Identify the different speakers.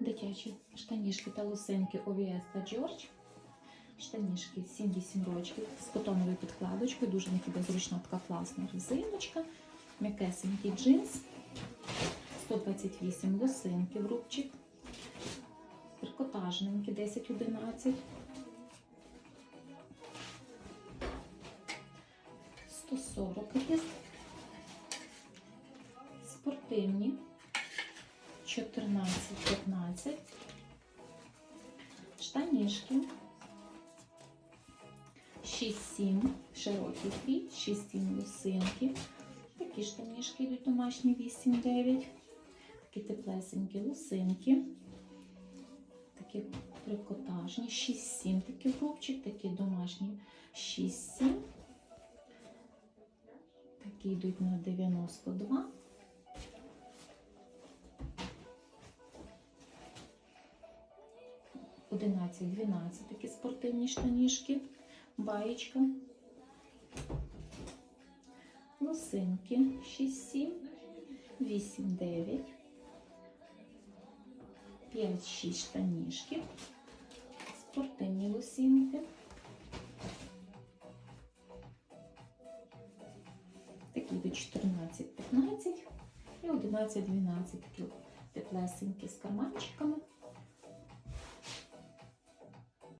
Speaker 1: Дитячі штанішки та лосинки OVS та George. Штанішки 7-8 рочків з котоновою підкладочкою. Дуже них іде зручна така класна резиночка. М'якесенький джинс. 128 лосинки в рубчик. Трикотажненькі 10-11. 140 є. Спортивні 14-15. Штанішки 6-7, широкий фіт, 6-7 лосинки. Такі штанішки йдуть домашні 8-9. Такі теплесенькі лосинки. Такі трикотажні, 6-7 такий рубчик, такі домашні 6-7. Такі йдуть на 92. Одинадцять, дванадцять такі спортивні штанішки, баєчка, лосинки 6, 7, 8, 9, 5, 6 штанішки, спортивні лосинки. Такі йдуть 14, 15 і 11, 12 такі теплесенькі з карманчиками.